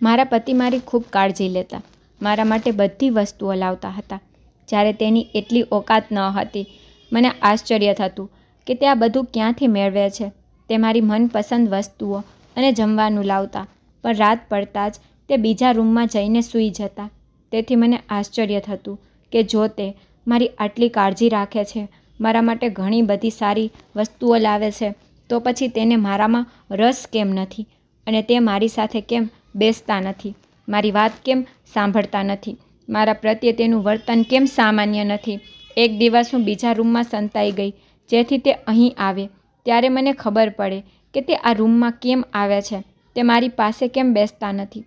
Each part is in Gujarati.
મારા પતિ મારી ખૂબ કાળજી લેતા, મારા માટે બધી વસ્તુઓ લાવતા હતા. જ્યારે તેની એટલી ઓકાત ન હતી, મને આશ્ચર્ય થતું કે તે આ બધું ક્યાંથી મેળવે છે. તે મારી મનપસંદ વસ્તુઓ અને જમવાનું લાવતા, પણ રાત પડતાં જ તે બીજા રૂમમાં જઈને સૂઈ જતા. તેથી મને આશ્ચર્ય થતું કે જો તે મારી આટલી કાળજી રાખે છે, મારા માટે ઘણી બધી સારી વસ્તુઓ લાવે છે, તો પછી તેને મારામાં રસ કેમ નથી? અને તે મારી સાથે કેમ બેસતા નથી. મારી વાત કેમ સાંભળતા નથી? મારા પ્રત્યે તેનું વર્તન કેમ સામાન્ય નથી? એક દિવસ હું બીજા રૂમમાં સંતાઈ ગઈ, જેથી તે અહીં આવે. ત્યારે મને ખબર પડે કે તે આ રૂમમાં કેમ આવે છે. તે મારી પાસે કેમ બેસતા નથી?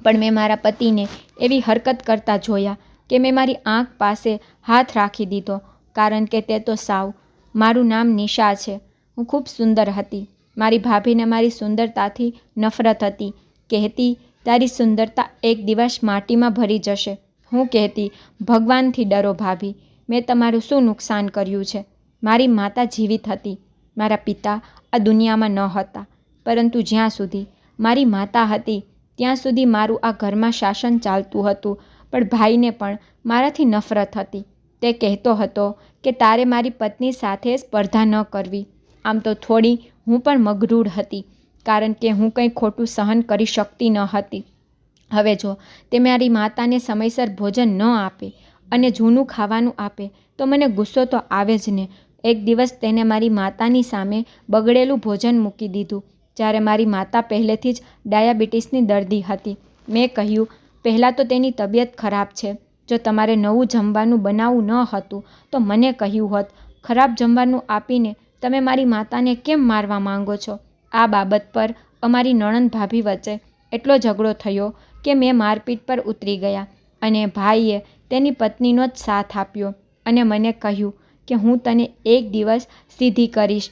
પણ મેં મારા પતિને એવી હરકત કરતા જોયા કે મેં મારી આંખ પાસે હાથ રાખી દીધો, કારણ કે તે તો સાવ. મારું નામ નિશા છે. હું ખૂબ સુંદર હતી. મારી ભાભીને મારી સુંદરતાથી નફરત હતી. કહેતી, તારી સુંદરતા એક દિવસ માટીમાં ભરી જશે. હું કહેતી, ભગવાનથી ડરો ભાભી. મેં તમારું શું નુકસાન કર્યું છે? મારી માતા જીવિત હતી. મારા પિતા આ દુનિયામાં ન હતા. પરંતુ જ્યાં સુધી મારી માતા હતી, ત્યાં સુધી મારું આ ઘરમાં શાસન ચાલતું હતું. પણ ભાઈને પણ મારાથી નફરત હતી. તે કહેતો હતો કે તારે મારી પત્ની સાથે સ્પર્ધા ન કરવી. આમ તો થોડી હું પણ મગરૂર હતી. કારણ કે હું કંઈ ખોટું સહન કરી શકતી ન હતી. હવે જો તે મારી માતાને સમયસર ભોજન ન આપે અને જૂનું ખાવાનું આપે, તો મને ગુસ્સો તો આવે જ ને. એક દિવસ તેને મારી માતાની સામે બગડેલું ભોજન મૂકી દીધું, જ્યારે મારી માતા પહેલેથી જ ડાયાબિટીસની દર્દી હતી. મેં કહ્યું, પહેલાં તો તેની તબિયત ખરાબ છે. જો તમારે નવું જમવાનું બનાવવું ન હતું, તો મને કહ્યું હોત, ખરાબ જમવાનું આપીને તમે મારી માતાને કેમ મારવા માંગો છો? આ બાબત પર અમારી નણંદ ભાભી વચ્ચે એટલો ઝઘડો થયો કે મેં મારપીટ પર ઉતરી ગયા અને ભાઈએ તેની પત્નીનો જ સાથ આપ્યો અને મને કહ્યું કે હું તને એક દિવસ સીધી કરીશ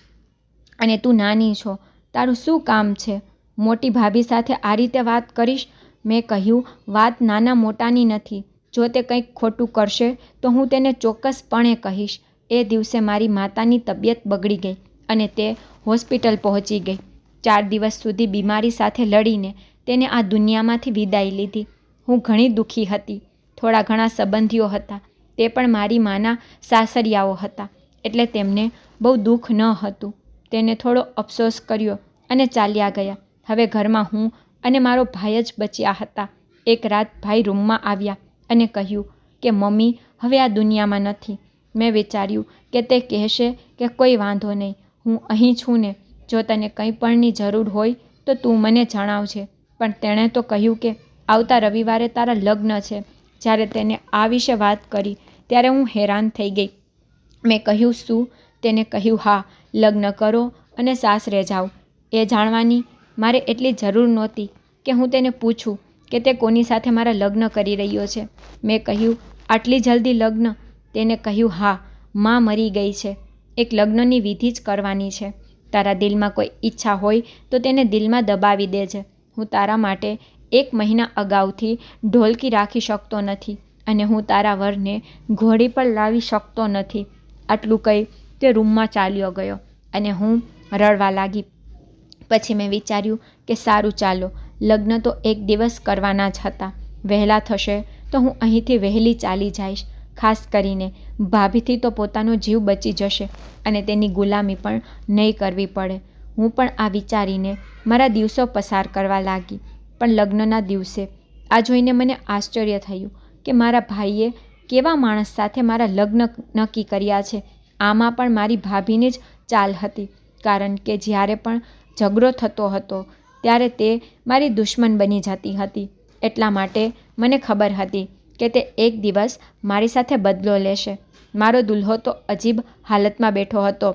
અને તું નાની છો, તારું શું કામ છે? મોટી ભાભી સાથે આ રીતે વાત કરીશ? મેં કહ્યું, વાત નાના મોટાની નથી, જો તે કંઈક ખોટું કરશે તો હું તેને ચોક્કસપણે કહીશ. એ દિવસે મારી માતાની તબિયત બગડી ગઈ અને તે હોસ્પિટલ પહોંચી ગઈ. ચાર દિવસ સુધી બીમારી સાથે લડીને તેને આ દુનિયામાંથી વિદાય લીધી. હું ઘણી દુઃખી હતી. થોડા ઘણા સંબંધીઓ હતા. તે પણ મારી માના સાસરિયાઓ હતા. એટલે તેમને બહુ દુઃખ ન હતું. તેને થોડો અફસોસ કર્યો અને ચાલ્યા ગયા. હવે ઘરમાં હું અને મારો ભાઈ જ બચ્યા હતા. એક રાત ભાઈ રૂમમાં આવ્યા અને કહ્યું કે, મમ્મી, હવે આ દુનિયામાં નથી. મેં વિચાર્યું કે તે કહેશે કે, કોઈ વાંધો નહીં. હું અહીં છું ને જો તને કંઈ પણની જરૂર હોય, તો તું મને જણાવજે. પણ તેણે તો કહ્યું કે, આવતા રવિવારે તારા લગ્ન છે. જ્યારે તેને આ વિશે વાત કરી, ત્યારે હું હેરાન થઈ ગઈ. મેં કહ્યું, શું? તેને કહ્યું, હા, લગ્ન કરો અને સાસરે જાઓ. એ જાણવાની મારે એટલી જરૂર નહોતી કે હું તેને પૂછું કે તે કોની સાથે મારા લગ્ન કરી રહ્યો છે. મેં કહ્યું, આટલી જલ્દી લગ્ન? તેને કહ્યું, હા, માં મરી ગઈ છે. એક લગ્નની વિધિ જ કરવાની છે. તારા દિલમાં કોઈ ઈચ્છા હોય તો તેને દિલમાં દબાવી દેજે. હું તારા માટે એક મહિના અગાઉથી ઢોલકી રાખી શકતો નથી અને હું તારા વરને ઘોડી પર લાવી શકતો નથી. આટલું કહી તે રૂમમાં ચાલ્યો ગયો અને હું રડવા લાગી. પછી મેં વિચાર્યું કે સારું ચાલો, લગ્ન તો એક દિવસ કરવાના જ હતા. વહેલા થશે તો હું અહીંથી વહેલી ચાલી જઈશ. ખાસ કરીને ભાભીથી તો પોતાનો જીવ બચી જશે અને તેની ગુલામી પણ નહીં કરવી પડે. હું પણ આ વિચારીને મારા દિવસો પસાર કરવા લાગી, પણ લગ્નના દિવસે આ જોઈને મને આશ્ચર્ય થયું કે મારા ભાઈએ કેવા માણસ સાથે મારા લગ્ન નક્કી કર્યા છે. આમાં પણ મારી ભાભીની જ ચાલ હતી, કારણ કે જ્યારે પણ ઝઘડો થતો હતો, ત્યારે તે મારી દુશ્મન બની જતી હતી. એટલા માટે મને ખબર હતી કે તે એક દિવસ મારી સાથે બદલો લેશે. મારો દુલ્હો તો અજીબ હાલતમાં બેઠો હતો.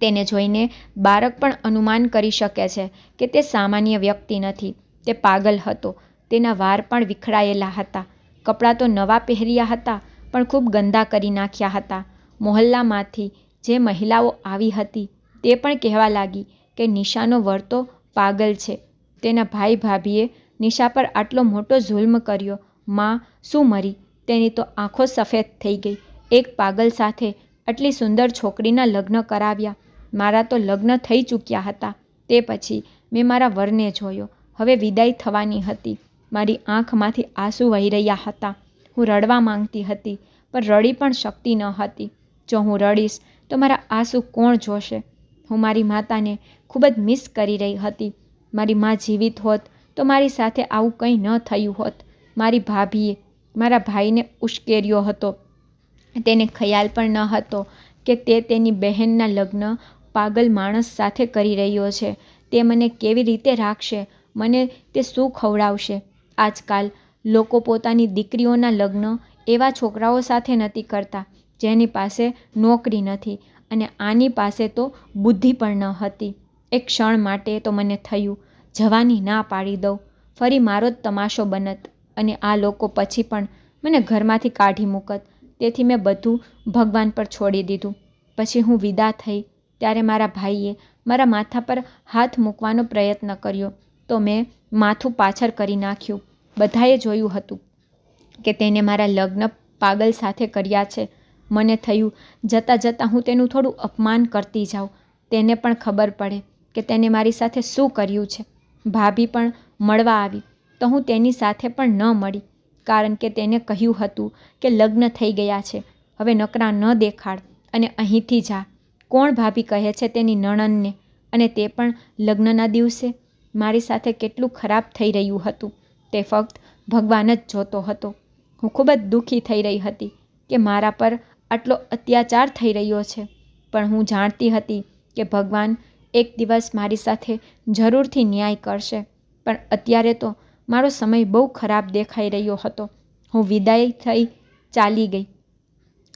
તેને જોઈને બાળક પણ અનુમાન કરી શકે છે કે તે સામાન્ય વ્યક્તિ નથી. તે પાગલ હતો. તેના વાર પણ વિખરાયેલા હતા. કપડાં તો નવા પહેર્યા હતા, પણ ખૂબ ગંદા કરી નાખ્યા હતા. મોહલ્લામાંથી જે મહિલાઓ આવી હતી, તે પણ કહેવા લાગી કે નિશાનો વળતો પાગલ છે. તેના ભાઈ ભાભીએ નિશા પર આટલો મોટો જુલ્મ કર્યો માં, શું મરી? તેની તો આંખો સફેદ થઈ ગઈ. એક પાગલ સાથે આટલી સુંદર છોકરીના લગ્ન કરાવ્યા. મારા તો લગ્ન થઈ ચૂક્યા હતા. તે પછી મેં મારા વરને જોયો. હવે વિદાય થવાની હતી. મારી આંખમાંથી આંસુ વહી રહ્યા હતા. હું રડવા માંગતી હતી, પણ રડી પણ શકતી ન હતી. જો હું રડીશ, તો મારા આંસુ કોણ જોશે? હું મારી માતાને ખૂબ જ મિસ કરી રહી હતી. મારી મા જીવિત હોત, તો મારી સાથે આવું કંઈ ન થયું હોત. મારી ભાભીએ મારા ભાઈને ઉશ્કેર્યો હતો. તેને ખ્યાલ પણ ન હતો કે તે તેની બહેનના લગ્ન પાગલ માણસ સાથે કરી રહ્યો છે. તે મને કેવી રીતે રાખશે? મને તે શું ખવડાવશે? આજકાલ લોકો પોતાની દીકરીઓના લગ્ન એવા છોકરાઓ સાથે નથી કરતા, જેની પાસે નોકરી નથી અને આની પાસે તો બુદ્ધિ પણ ન હતી. એક ક્ષણ માટે તો મને થયું, જવાની ના પાડી દઉં. ફરી મારો જ તમાશો બનત. અને આ લોકો પછી પણ મને ઘરમાંથી કાઢી મૂકત. તેથી મેં બધું ભગવાન પર છોડી દીધું. પછી હું વિદા થઈ. ત્યારે મારા ભાઈએ મારા માથા પર હાથ મૂકવાનો પ્રયત્ન કર્યો. તો મેં માથું પાછળ કરી નાખ્યું. બધાએ જોયું હતું કે તેને મારા લગ્ન પાગલ સાથે કર્યા છે. મને થયું, જતાં જતાં હું તેનું થોડું અપમાન કરતી જાઉં. તેને પણ ખબર પડે કે તેને મારી સાથે શું કર્યું છે. ભાભી પણ મળવા આવી. તો હું તેની સાથે પણ ન મળી, કારણ કે તેને કહ્યું હતું કે લગ્ન થઈ ગયા છે. હવે નકરા ન દેખાડ અને અહીંથી જા. કોણ ભાભી કહે છે તેની નણંદને? અને તે પણ લગ્નના દિવસે? મારી સાથે કેટલું ખરાબ થઈ રહ્યું હતું. તે ફક્ત ભગવાન જ જોતો હતો. હું ખૂબ જ દુઃખી થઈ રહી હતી કે મારા પર આટલો અત્યાચાર થઈ રહ્યો છે. પણ હું જાણતી હતી કે ભગવાન એક દિવસ મારી સાથે જરૂરથી ન્યાય કરશે. પણ અત્યારે તો મારો સમય બહુ ખરાબ દેખાઈ રહ્યો હતો. હું વિદાય થઈ ચાલી ગઈ.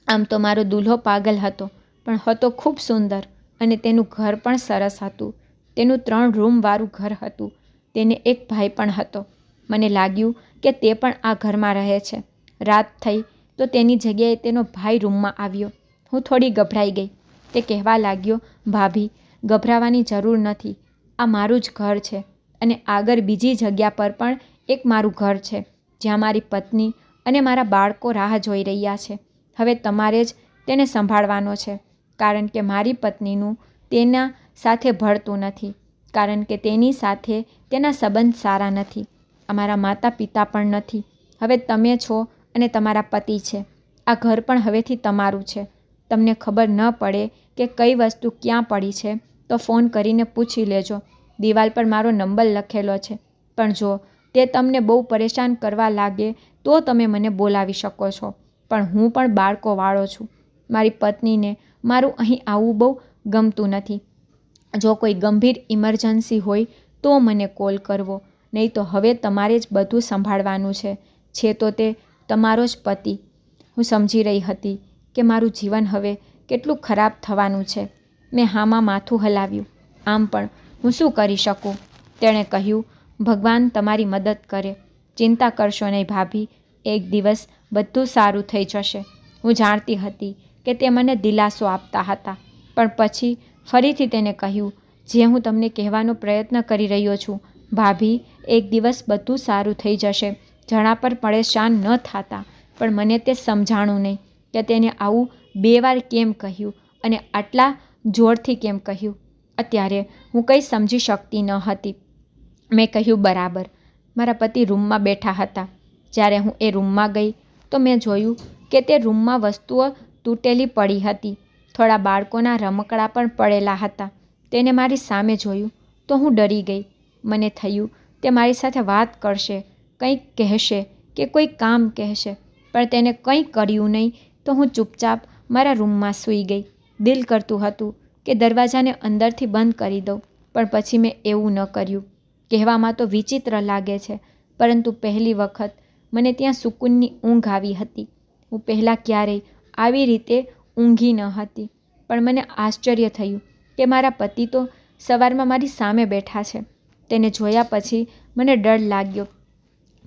આમ તો મારો દુલ્હો પાગલ હતો, પણ હતો ખૂબ સુંદર અને તેનું ઘર પણ સરસ હતું. તેનું ત્રણ રૂમવાળું ઘર હતું. તેને એક ભાઈ પણ હતો. મને લાગ્યું કે તે પણ આ ઘરમાં રહે છે. રાત થઈ તો તેની જગ્યાએ તેનો ભાઈ રૂમમાં આવ્યો. હું થોડી ગભરાઈ ગઈ. તે કહેવા લાગ્યો, ભાભી, ગભરાવાની જરૂર નથી. આ મારું જ ઘર છે. અને આગળ બીજી જગ્યા પર પણ એક મારું ઘર છે, જ્યાં મારી પત્ની અને મારા બાળકો રાહ જોઈ રહ્યા છે. હવે તમારે જ તેને સંભાળવાનો છે, કારણ કે મારી પત્નીનું તેના સાથે ભળતું નથી, કારણ કે તેની સાથે તેના સંબંધ સારા નથી, અમારા માતા પિતા પણ નથી. હવે તમે છો અને તમારા પતિ છે. આ ઘર પણ હવેથી તમારું છે. તમને ખબર ન પડે કે કઈ વસ્તુ ક્યાં પડી છે, તો ફોન કરીને પૂછી લેજો. દિવાલ પર મારો નંબર લખેલો છે. પણ જો તે તમને બહુ પરેશાન કરવા લાગે, તો તમે મને બોલાવી શકો છો. પણ હું પણ બાળકોવાળો છું. મારી પત્નીને મારું અહીં આવવું બહુ ગમતું નથી. જો કોઈ ગંભીર ઇમરજન્સી હોય, તો મને કોલ કરવો. નહીં તો હવે તમારે જ બધું સંભાળવાનું છે. છે તો તે તમારો જ પતિ. હું સમજી રહી હતી કે મારું જીવન હવે કેટલું ખરાબ થવાનું છે. મેં હામાં માથું હલાવ્યું. આમ પણ હું શું કરી શકું? તેણે કહ્યું, ભગવાન તમારી મદદ કરે. ચિંતા કરશો નહીં ભાભી. એક દિવસ બધું સારું થઈ જશે. હું જાણતી હતી કે તે મને દિલાસો આપતા હતા. પણ પછી ફરીથી તેને કહ્યું, જે હું તમને કહેવાનો પ્રયત્ન કરી રહ્યો છું, ભાભી, એક દિવસ બધું સારું થઈ જશે. જણા પર પરેશાન ન થતા. પણ મને તે સમજાણું નહીં કે તેને આવું બે વાર કેમ કહ્યું અને આટલા જોરથી કેમ કહ્યું? અત્યારે હું કંઈ સમજી શકતી ન હતી. મેં કહ્યું, બરાબર. મારા પતિ રૂમમાં બેઠા હતા. જ્યારે હું એ રૂમમાં ગઈ, તો મેં જોયું કે તે રૂમમાં વસ્તુઓ તૂટેલી પડી હતી. થોડા બાળકોના રમકડા પણ પડેલા હતા. તેને મારી સામે જોયું, તો હું ડરી ગઈ. મને થયું, તે મારી સાથે વાત કરશે, કંઈક કહેશે કે કોઈ કામ કહેશે. પણ તેને કંઈ કર્યું નહીં, તો હું ચૂપચાપ મારા રૂમમાં સૂઈ ગઈ. દિલ કરતું હતું કે દરવાજાને અંદરથી બંધ કરી દઉં. પણ પછી મેં એવું ન કર્યું. કહેવામાં તો વિચિત્ર લાગે છે, પરંતુ પહેલી વખત મને ત્યાં સુકૂનની ઊંઘ આવી હતી. હું પહેલાં ક્યારેય આવી રીતે ઊંઘી ન હતી, પણ મને આશ્ચર્ય થયું કે મારા પતિ તો સવારમાં મારી સામે બેઠા છે. તેને જોયા પછી મને ડર લાગ્યો.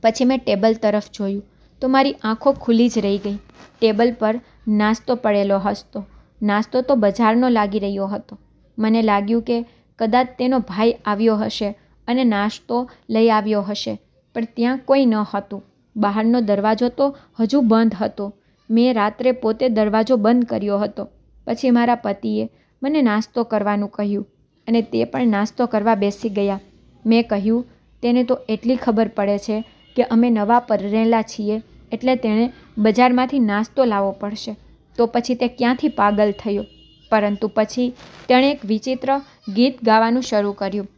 પછી મેં ટેબલ તરફ જોયું તો મારી આંખો ખુલ્લી જ રહી ગઈ. ટેબલ પર નાસ્તો પડેલો હસતો. નાસ્તો તો બજારનો લાગી રહ્યો હતો. મને લાગ્યું કે કદાચ તેનો ભાઈ આવ્યો હશે અને નાસ્તો લઈ આવ્યો હશે, પણ ત્યાં કોઈ ન હતું. બહારનો દરવાજો તો હજુ બંધ હતો. મેં રાત્રે પોતે દરવાજો બંધ કર્યો હતો. પછી મારા પતિએ મને નાસ્તો કરવાનું કહ્યું અને તે પણ નાસ્તો કરવા બેસી ગયા. મેં કહ્યું, તેને તો એટલી ખબર પડે છે કે અમે નવા પરણેલા છીએ, એટલે તેણે બજારમાંથી નાસ્તો લાવવો પડશે. તો પછી તે ક્યાંથી પાગલ થયો? પરંતુ પછી તેણે એક વિચિત્ર ગીત ગાવાનું શરૂ કર્યું.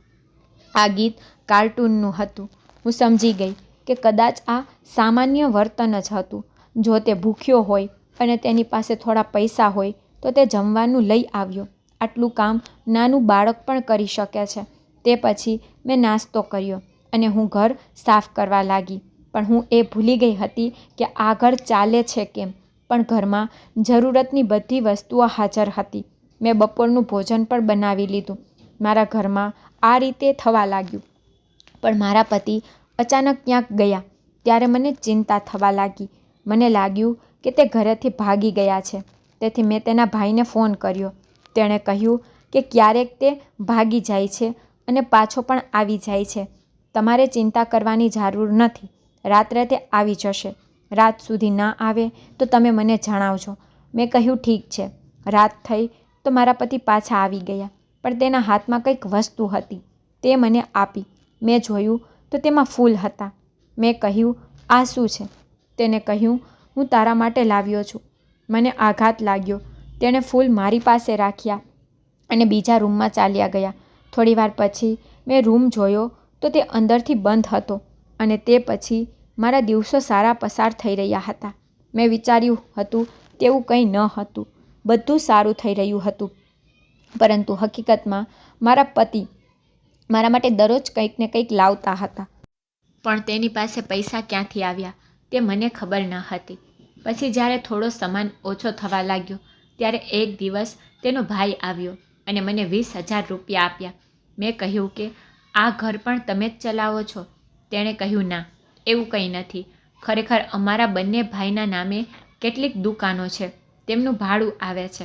આ ગીત કાર્ટૂનનું હતું. હું સમજી ગઈ કે કદાચ આ સામાન્ય વર્તન જ હતું. જો તે ભૂખ્યો હોય અને તેની પાસે થોડા પૈસા હોય, તો તે જમવાનું લઈ આવ્યો. આટલું કામ નાનું બાળક પણ કરી શકે છે. તે પછી મેં નાસ્તો કર્યો અને હું ઘર સાફ કરવા લાગી. પણ હું એ ભૂલી ગઈ હતી કે આ ઘર ચાલે છે કેમ. પણ ઘરમાં જરૂરતની બધી વસ્તુઓ હાજર હતી. મેં બપોરનું ભોજન પણ બનાવી લીધું. મારા ઘરમાં આ રીતે થવા લાગ્યું. પણ મારા પતિ અચાનક ક્યાંક ગયા, ત્યારે મને ચિંતા થવા લાગી. મને લાગ્યું કે તે ઘરેથી ભાગી ગયા છે. તેથી મેં તેના ભાઈને ફોન કર્યો. તેણે કહ્યું કે ક્યારેક તે ભાગી જાય છે અને પાછો પણ આવી જાય છે. તમારે ચિંતા કરવાની જરૂર નથી. રાત્રે તે આવી જશે. રાત સુધી ના આવે તો તમે મને જણાવજો. મેં કહ્યું, ઠીક છે. રાત થઈ તો મારા પતિ પાછા આવી ગયા, પણ તેના હાથમાં કંઈક વસ્તુ હતી. તે મને આપી. મેં જોયું તો તેમાં ફૂલ હતા. મેં કહ્યું, આ શું છે? તેને કહ્યું, હું તારા માટે લાવ્યો છું. મને આઘાત લાગ્યો. તેણે ફૂલ મારી પાસે રાખ્યા અને બીજા રૂમમાં ચાલ્યા ગયા. થોડીવાર પછી મેં રૂમ જોયો તો તે અંદરથી બંધ હતો અને તે પછી મારા દિવસો સારા પસાર થઈ રહ્યા હતા. મેં વિચાર્યું હતું તેવું કંઈ ન હતું. બધું સારું થઈ રહ્યું હતું. પરંતુ હકીકતમાં મારા પતિ મારા માટે દરરોજ કંઈક ને કંઈક લાવતા હતા. પણ તેની પાસે પૈસા ક્યાંથી આવ્યા? તે મને ખબર ન હતી. પછી જ્યારે થોડો સામાન ઓછો થવા લાગ્યો, ત્યારે એક દિવસ તેનો ભાઈ આવ્યો અને મને વીસ હજાર રૂપિયા આપ્યા. મેં કહ્યું કે, આ ઘર પણ તમે જ ચલાવો છો. તેણે કહ્યું, ના. એવું કંઈ નથી. ખરેખર અમારા બંને ભાઈના નામે કેટલીક દુકાનો છે. તેમનું ભાડું આવે છે.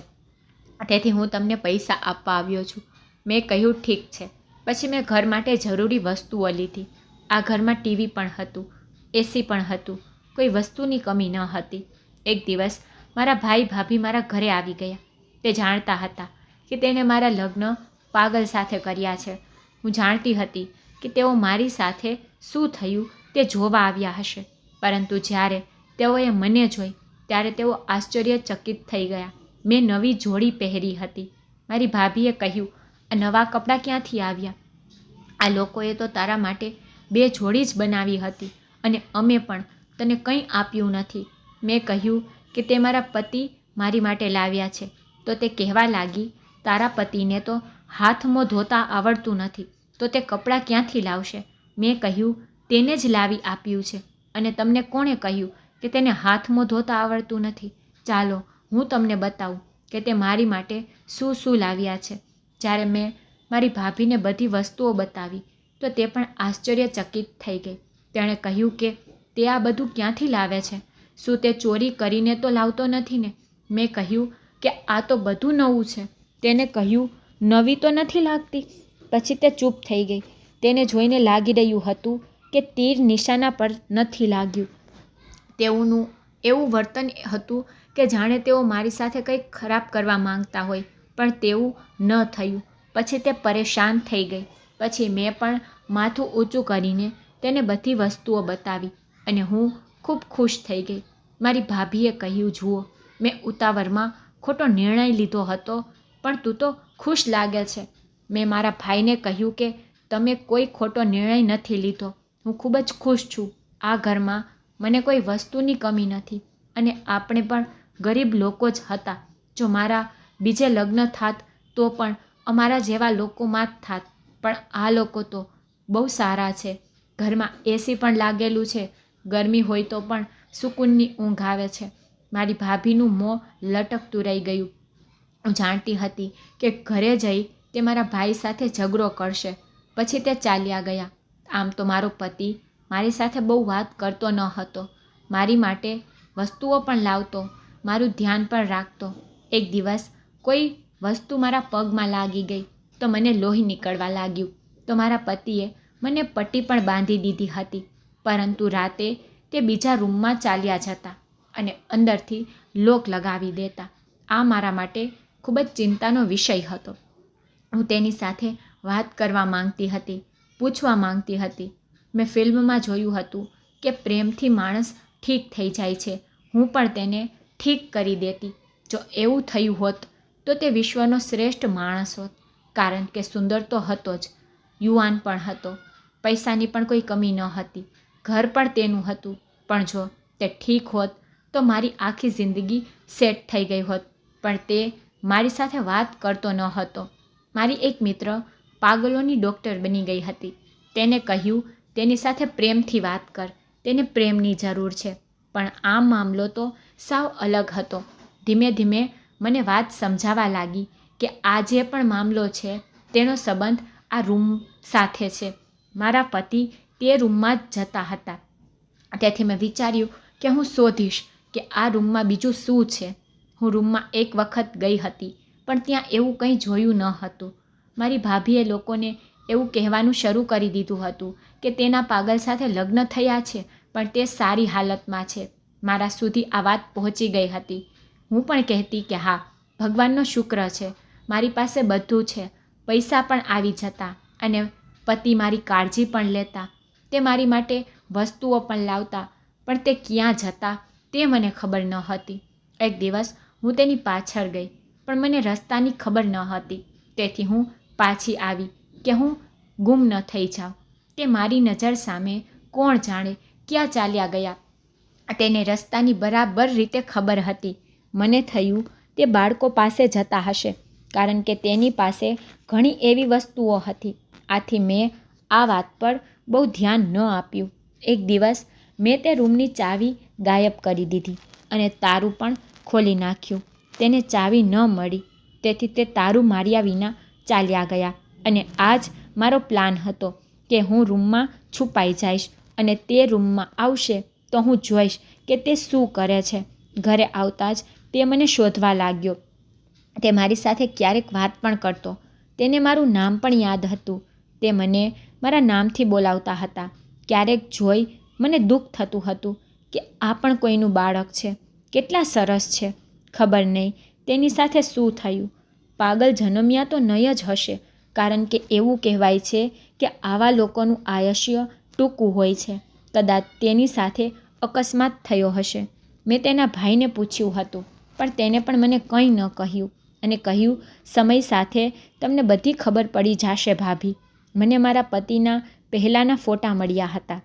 તેથી હું તમને પૈસા આપવા આવ્યો છું. મેં કહ્યું, ઠીક છે. પછી મેં ઘર માટે જરૂરી વસ્તુઓ લીધી આ ઘરમાં ટીવી પણ હતું એસી પણ હતું. કોઈ વસ્તુની કમી ન હતી. એક દિવસ મારા ભાઈ ભાભી મારા ઘરે આવી ગયા. તે જાણતા હતા કે તેને મારા લગ્ન પાગલ સાથે કર્યા છે. હું જાણતી હતી કે તેઓ મારી સાથે શું થયું તે જોવા આવ્યા હશે. પરંતુ જ્યારે તેઓએ મને જોઈ, ત્યારે તેઓ આશ્ચર્યચકિત થઈ ગયા. મેં નવી જોડી પહેરી હતી. મારી ભાભીએ કહ્યું, આ નવા કપડાં ક્યાંથી આવ્યા? આ લોકોએ તો તારા માટે બે જોડી જ બનાવી હતી અને અમે પણ તને કંઈ આપ્યું નથી. મેં કહ્યું કે તે મારા પતિ મારી માટે લાવ્યા છે. તો તે કહેવા લાગી, તારા પતિને તો હાથમાં ધોતા આવડતું નથી. તો તે કપડાં ક્યાંથી લાવશે? મેં કહ્યું તેને જ લાવી આપ્યું છે. અને તમને કોણે કહ્યું કે તેને હાથમાં ધોતા આવડતું નથી? ચાલો, હું તમને બતાવું કે તે મારી માટે શું શું લાવ્યા છે. જ્યારે મેં મારી ભાભીને બધી વસ્તુઓ બતાવી, તો તે પણ આશ્ચર્યચકિત થઈ ગઈ. તેણે કહ્યું કે તે આ બધું ક્યાંથી લાવે છે? શું તે ચોરી કરીને તો લાવતો નથી ને? મેં કહ્યું કે આ તો બધું નવું છે. તેને કહ્યું, નવી તો નથી લાગતી? પછી તે ચૂપ થઈ ગઈ. તેને જોઈને લાગી રહ્યું હતું કે તીર નિશાના પર નથી લાગ્યું. તેઓનું એવું વર્તન હતું કે જાણે તેઓ મારી સાથે કંઈક ખરાબ કરવા માંગતા હોય, પણ તેવું ન થયું. પછી તે પરેશાન થઈ ગઈ. પછી મેં પણ માથું ઊંચું કરીને તેને બધી વસ્તુઓ બતાવી અને હું ખૂબ ખુશ થઈ ગઈ. મારી ભાભીએ કહ્યું, જુઓ, મેં ઉતાવળમાં ખોટો નિર્ણય લીધો હતો, પણ તું તો ખુશ લાગે છે. મેં મારા ભાઈને કહ્યું કે, તમે કોઈ ખોટો નિર્ણય નથી લીધો. હું ખૂબ જ ખુશ છું. આ ઘરમાં મને કોઈ વસ્તુની કમી નથી અને આપણે પણ ગરીબ લોકો જ હતા. જો મારા બીજે લગ્ન થાત તો પણ અમારા જેવા લોકોમાં જ થાત. પણ આ લોકો તો બહુ સારા છે. ઘરમાં એસી પણ લાગેલું છે. ગરમી હોય તો પણ સુકૂનની ઊંઘ આવે છે. મારી ભાભીનું મોં લટકતું રહી ગયું. હું જાણતી હતી કે ઘરે જઈ તે મારા ભાઈ સાથે ઝઘડો કરશે. પછી તે ચાલ્યા ગયા. આમ તો મારો પતિ મારી સાથે બહુ વાત કરતો ન હતો. મારી માટે વસ્તુઓ પણ લાવતો, મારું ધ્યાન પણ રાખતો. એક દિવસ કોઈ વસ્તુ મારા પગમાં લાગી ગઈ તો મને લોહી નીકળવા લાગ્યું. તો મારા પતિએ મને પટ્ટી પણ બાંધી દીધી હતી, પરંતુ રાતે તે બીજા રૂમમાં ચાલ્યા જતા અને અંદરથી લોક લગાવી દેતા. આ મારા માટે ખૂબ જ ચિંતાનો વિષય હતો. હું તેની સાથે વાત કરવા માંગતી હતી. પૂછવા માંગતી હતી. મેં ફિલ્મમાં જોયું હતું કે પ્રેમથી માણસ ઠીક થઈ જાય છે. હું પણ તેને ઠીક કરી દેતી. જો એવું થયું હોત, તો તે વિશ્વનો શ્રેષ્ઠ માણસ હોત, કારણ કે સુંદર તો હતો જ, યુવાન પણ હતો. પૈસાની પણ કોઈ કમી ન હતી. ઘર પણ તેનું હતું. પણ જો તે ઠીક હોત, તો મારી આખી જિંદગી સેટ થઈ ગઈ હોત. પણ તે મારી સાથે વાત કરતો ન હતો. મારી એક મિત્ર પાગલોની ડૉક્ટર બની ગઈ હતી. તેને કહ્યું, તેની સાથે પ્રેમથી વાત કર. તેને પ્રેમની જરૂર છે. પણ આ મામલો તો સાવ અલગ હતો. ધીમે ધીમે મને વાત સમજાવા લાગી કે આ જે પણ મામલો છે, તેનો સંબંધ આ રૂમ સાથે છે. મારા પતિ તે રૂમમાં જ જતા હતા. તેથી મેં વિચાર્યું કે હું શોધીશ કે આ રૂમમાં બીજું શું છે. હું રૂમમાં એક વખત ગઈ હતી, પણ ત્યાં એવું કંઈ જોયું ન હતું. મારી ભાભીએ લોકોને એવું કહેવાનું શરૂ કરી દીધું હતું કે તેના પાગલ સાથે લગ્ન થયા છે, પણ તે સારી હાલતમાં છે. મારા સુધી આ વાત પહોંચી ગઈ હતી. હું પણ કહેતી કે હા, ભગવાનનો શુક્ર છે. મારી પાસે બધું છે. પૈસા પણ આવી જતા અને પતિ મારી કાળજી પણ લેતા. તે મારી માટે વસ્તુઓ પણ લાવતા, પણ તે ક્યાં જતા તે મને ખબર ન હતી. એક દિવસ હું તેની પાછળ ગઈ, પણ મને રસ્તાની ખબર ન હતી. તેથી હું પાછી આવી કે હું ગુમ ન થઈ જાઉં તે મારી નજર સામે કોણ જાણે ક્યાં ચાલ્યા ગયા. તેને રસ્તાની બરાબર રીતે ખબર હતી. મને થયું તે બાળકો પાસે જતા હશે, કારણ કે તેની પાસે ઘણી એવી વસ્તુઓ હતી. આથી મેં આ વાત પર બહુ ધ્યાન ન આપ્યું. એક દિવસ મેં તે રૂમની ચાવી ગાયબ કરી દીધી અને તારું પણ ખોલી નાખ્યું. તેને ચાવી ન મળી. તેથી તે તારું માર્યા વિના ચાલ્યા ગયા અને આ જ મારો પ્લાન હતો કે હું રૂમમાં છુપાઈ જઈશ અને તે રૂમમાં આવશે તો હું જોઈશ કે તે શું કરે છે. ઘરે આવતા જ તે મને શોધવા લાગ્યો. તે મારી સાથે ક્યારેક વાત પણ કરતો. તેને મારું નામ પણ યાદ હતું. તે મને મારા નામથી બોલાવતા હતા. ક્યારેક જોઈ મને દુઃખ થતું હતું કે આ પણ કોઈનું બાળક છે. કેટલા સરસ છે. ખબર નહીં તેની સાથે શું થયું. પાગલ જન્મ્યા તો નહીં જ હશે, કારણ કે એવું કહેવાય છે કે આવા લોકોનું આયુષ્ય ટૂંકું હોય છે. કદાચ તેની સાથે અકસ્માત થયો હશે. મેં તેના ભાઈને પૂછ્યું હતું, પણ તેને પણ મને કંઈ ન કહ્યું અને કહ્યું, સમય સાથે તમને બધી ખબર પડી જશે ભાભી. મને મારા પતિના પહેલાંના ફોટા મળ્યા હતા.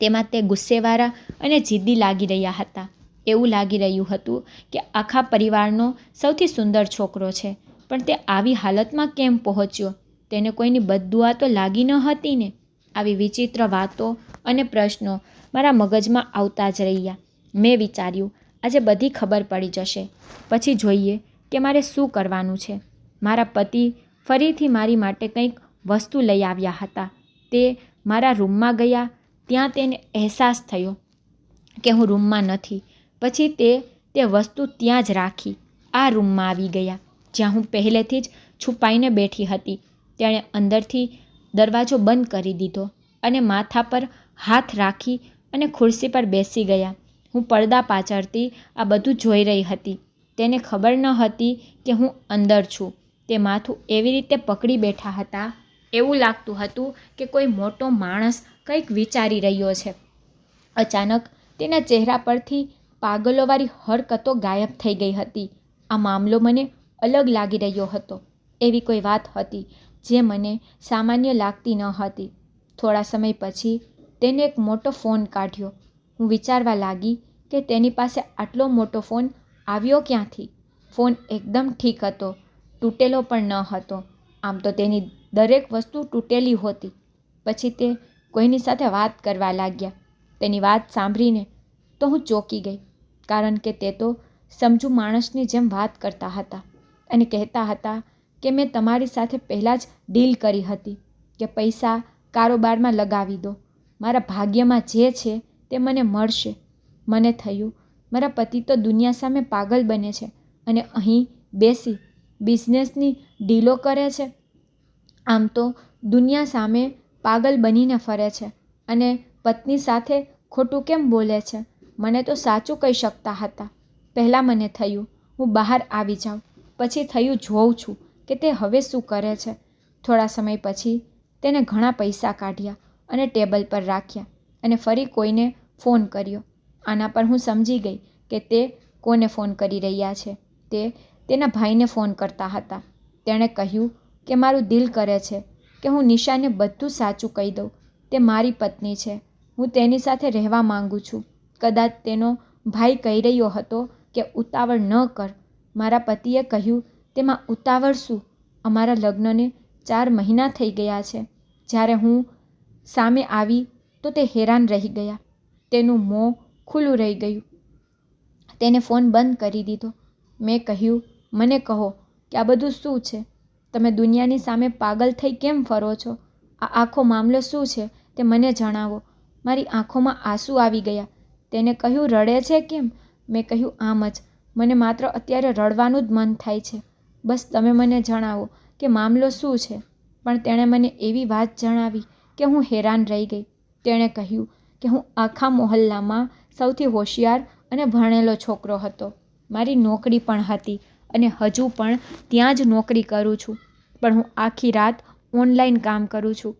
તેમાં તે ગુસ્સેવાળા અને જિદ્દી લાગી રહ્યા હતા. એવું લાગી રહ્યું હતું કે આખા પરિવારનો સૌથી સુંદર છોકરો છે. પણ તે આવી હાલતમાં કેમ પહોંચ્યો? તેને કોઈની બદદુઆ તો લાગી ન હતી ને? આવી વિચિત્ર વાતો અને પ્રશ્નો મારા મગજમાં આવતા જ રહ્યા. મેં વિચાર્યું, આજે બધી ખબર પડી જશે. પછી જોઈએ કે મારે શું કરવાનું છે. મારા પતિ ફરીથી મારી માટે કંઈક વસ્તુ લઈ આવ્યા હતા. તે મારા રૂમમાં ગયા. ત્યાં તેને અહેસાસ થયો કે હું રૂમમાં નથી. પછી તે તે વસ્તુ ત્યાં જ રાખી. આ રૂમમાં આવી ગયા. જ્યાં હું પહેલેથી જ છુપાઈને બેઠી હતી, તેણે અંદરથી દરવાજો બંધ કરી દીધો અને માથા પર હાથ રાખી અને ખુરશી પર બેસી ગયા. હું પડદા પાછળથી આ બધું જોઈ રહી હતી. તેને ખબર ન હતી કે હું અંદર છું. તે માથું એવી રીતે પકડી બેઠા હતા, એવું લાગતું હતું કે કોઈ મોટો માણસ કંઈક વિચારી રહ્યો છે. અચાનક તેના ચહેરા પરથી પાગલોવાળી હરકતો ગાયબ થઈ ગઈ હતી. આ મામલો મને અલગ લાગી રહ્યો હતો. એવી કોઈ વાત હતી જે મને સામાન્ય લાગતી ન હતી. થોડા સમય પછી તેને એક મોટો ફોન કાઢ્યો. હું વિચારવા લાગી કે તેની પાસે આટલો મોટો ફોન આવ્યો ક્યાંથી? ફોન એકદમ ઠીક હતો, તૂટેલો પણ ન હતો. આમ તો તેની દરેક વસ્તુ તૂટેલી હોતી. પછી તે કોઈની સાથે વાત કરવા લાગ્યા. તેની વાત સાંભળીને તો હું ચોંકી ગઈ, કારણ કે તે તો સમજુ માણસની જેમ વાત કરતા હતા. અને કહેતા હતા કે મેં તમારી સાથે પહેલાં જ ડીલ કરી હતી કે પૈસા કારોબારમાં લગાવી દો. મારા ભાગ્યમાં જે છે તે મને મળશે. મને થયું, મારા પતિ તો દુનિયા સામે પાગલ બને છે અને અહીં બેસી બિઝનેસની ડીલો કરે છે. આમ તો દુનિયા સામે પાગલ બનીને ફરે છે અને પત્ની સાથે ખોટું કેમ બોલે છે? મને તો સાચું કહી શકતા હતા. પહેલાં મને થયું, હું બહાર આવી જાઉં. પછી થયું જોઉં છું કે તે હવે શું કરે છે. થોડા સમય પછી તેને ઘણા પૈસા કાઢ્યા અને ટેબલ પર રાખ્યા અને ફરી કોઈને ફોન કર્યો. આના પર હું સમજી ગઈ કે તે કોને ફોન કરી રહ્યા છે. તે તેના ભાઈને ફોન કરતા હતા. તેણે કહ્યું કે મારું દિલ કરે છે કે હું નિશાને બધું સાચું કહી દઉં. તે મારી પત્ની છે. હું તેની સાથે રહેવા માંગુ છું. કદાચ તેનો ભાઈ કહી રહ્યો હતો કે ઉતાવળ ન કર. મારા પતિએ કહ્યું, તેમાં ઉતાવળ શું? અમારા લગ્નને ચાર મહિના થઈ ગયા છે. જ્યારે હું સામે આવી તો તે હેરાન રહી ગયા. તેનું મોં ખુલ્લું રહી ગયું. તેને ફોન બંધ કરી દીધો. મેં કહ્યું, મને કહો કે આ બધું શું છે? તમે દુનિયાની સામે પાગલ થઈ કેમ ફરો છો? આ આખો મામલો શું છે? તે મને જણાવો. મારી આંખોમાં આંસુ આવી ગયા. તેને કહ્યું, રડે છે કેમ? મેં કહ્યું, આમ જ. મને માત્ર અત્યારે રડવાનું જ મન થાય છે. બસ તમે મને જણાવો કે મામલો શું છે? પણ તેણે મને એવી વાત જણાવી કે હું હેરાન રહી ગઈ. તેણે કહ્યું કે હું આખા મોહલ્લામાં સૌથી હોશિયાર અને ભણેલો છોકરો હતો. મારી નોકરી પણ હતી અને હજુ પણ ત્યાં જ નોકરી કરું છું. પણ હું આખી રાત ઓનલાઈન કામ કરું છું.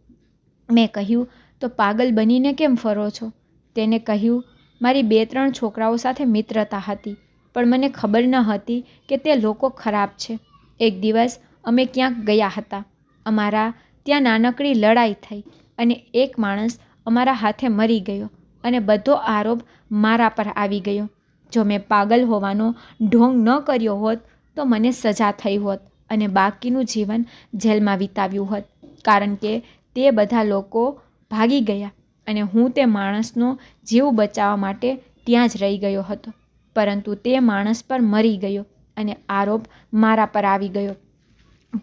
મેં કહ્યું, તો પાગલ બનીને કેમ ફરો છો? તેને કહ્યું, મારી બે ત્રણ છોકરાઓ સાથે મિત્રતા હતી. પણ મને ખબર ન હતી કે તે લોકો ખરાબ છે. એક દિવસ અમે ક્યાંક ગયા હતા. અમારા ત્યાં નાનકડી લડાઈ થઈ અને એક માણસ અમારા હાથે મરી ગયો અને બધો આરોપ મારા પર આવી ગયો. જો મેં પાગલ હોવાનો ઢોંગ ન કર્યો હોત તો મને સજા થઈ હોત અને બાકીનું જીવન જેલમાં વિતાવ્યું હોત. કારણ કે તે બધા લોકો ભાગી ગયા અને હું તે માણસનો જીવ બચાવવા માટે ત્યાં જ રહી ગયો હતો. પરંતુ તે માણસ પર મરી ગયો અને આરોપ મારા પર આવી ગયો.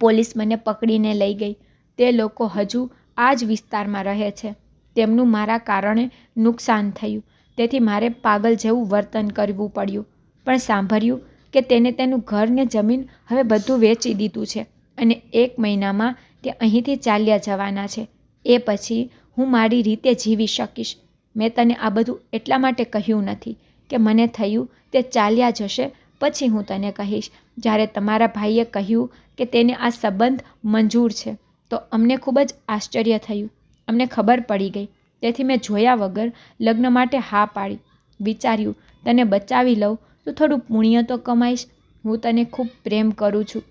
પોલીસ મને પકડીને લઈ ગઈ. તે લોકો હજુ આ જ વિસ્તારમાં રહે છે. તેમનું મારા કારણે નુકસાન થયું. તેથી મારે પાગલ જેવું વર્તન કરવું પડ્યું. પણ સાંભળ્યું કે તેને તેનું ઘર ને જમીન હવે બધું વેચી દીધું છે અને એક મહિનામાં તે અહીંથી ચાલ્યા જવાના છે. એ પછી હું મારી રીતે જીવી શકીશ. મેં તને આ બધું એટલા માટે કહ્યું નથી. કે મને થયું તે ચાલ્યા જશે, પછી હું તને કહીશ. જ્યારે તમારા ભાઈએ કહ્યું કે તેને આ સંબંધ મંજૂર છે, તો અમને ખૂબ જ આશ્ચર્ય થયું. અમને ખબર પડી ગઈ. તેથી મેં જોયા વગર લગ્ન માટે હા પાડી. વિચાર્યું, તને બચાવી લઉં, તો થોડું પુણ્ય તો કમાઈશ. હું તને ખૂબ પ્રેમ કરું છું.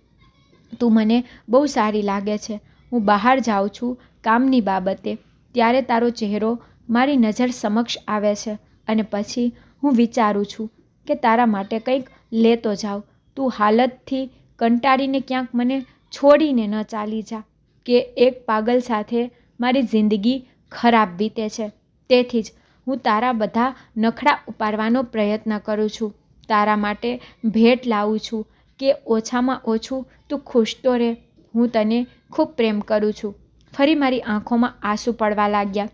તું મને બહુ સારી લાગે છે. હું બહાર જાઉં છું કામની બાબતે. ત્યારે તારો ચહેરો મારી નજર સમક્ષ આવે છે. અને પછી હું વિચારું છું કે તારા માટે કંઈક લેતો જાઉં તું હાલતથી કંટાળીને ક્યાંક મને છોડીને ન ચાલી જા, કે એક પાગલ સાથે મારી જિંદગી ખરાબ વીતે છે. તેથી જ હું તારા બધા નખડા ઉપાડવાનો પ્રયત્ન કરું છું. તારા માટે ભેટ લાવું છું કે ઓછામાં ઓછું તું ખુશ તો રહે હું તને ખૂબ પ્રેમ કરું છું. ફરી મારી આંખોમાં આંસુ પડવા લાગ્યા.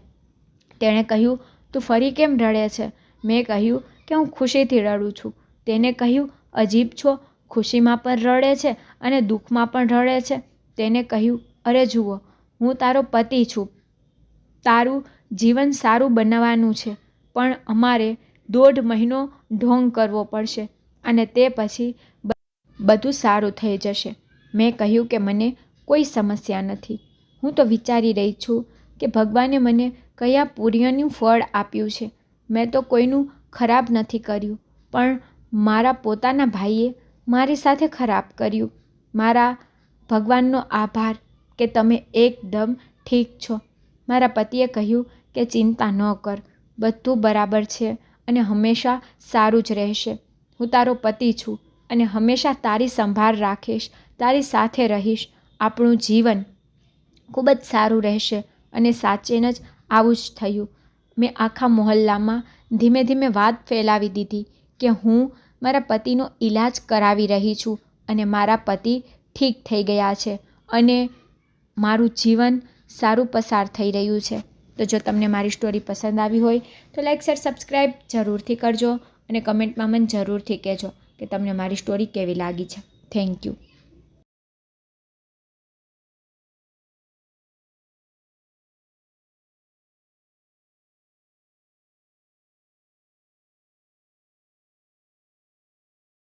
તેણે કહ્યું, તું ફરી કેમ રડે છે? મેં કહ્યું કે હું ખુશીથી રડું છું. તેને કહ્યું, અજીબ છો, ખુશીમાં પણ રડે છે અને દુઃખમાં પણ રડે છે. તેને કહ્યું, અરે જુઓ, હું તારો પતિ છું. તારું જીવન સારું બનાવવાનું છે, પણ અમારે દોઢ મહિનો ઢોંગ કરવો પડશે અને તે પછી બધું સારું થઈ જશે. મેં કહ્યું કે મને કોઈ સમસ્યા નથી. હું તો વિચારી રહી છું કે ભગવાને મને કયા પુણ્યનું ફળ આપ્યું છે. મેં તો કોઈનું ખરાબ નથી કર્યું, પણ મારા પોતાના ભાઈએ મારી સાથે ખરાબ કર્યું. મારા ભગવાનનો આભાર કે તમે એકદમ ઠીક છો. મારા પતિએ કહ્યું કે ચિંતા ન કર, બધું બરાબર છે અને હંમેશા સારું જ રહેશે. હું તારો પતિ છું અને હંમેશા તારી સંભાળ રાખીશ, તારી સાથે રહીશ. આપણું જીવન ખૂબ જ સારું રહેશે અને સાચેન જ આવું જ થયું. મેં આખા મોહલ્લામાં ધીમે ધીમે વાત ફેલાવી દીધી કે હું મારા પતિનો ઈલાજ કરાવી રહી છું અને મારા પતિ ઠીક થઈ ગયા છે અને મારું જીવન સારું પસાર થઈ રહ્યું છે. તો જો તમને મારી સ્ટોરી પસંદ આવી હોય, તો લાઈક શેર સબસ્ક્રાઈબ જરૂરથી કરજો અને કમેન્ટમાં મને જરૂરથી કહેજો કે તમને મારી સ્ટોરી કેવી લાગી છે. Thank you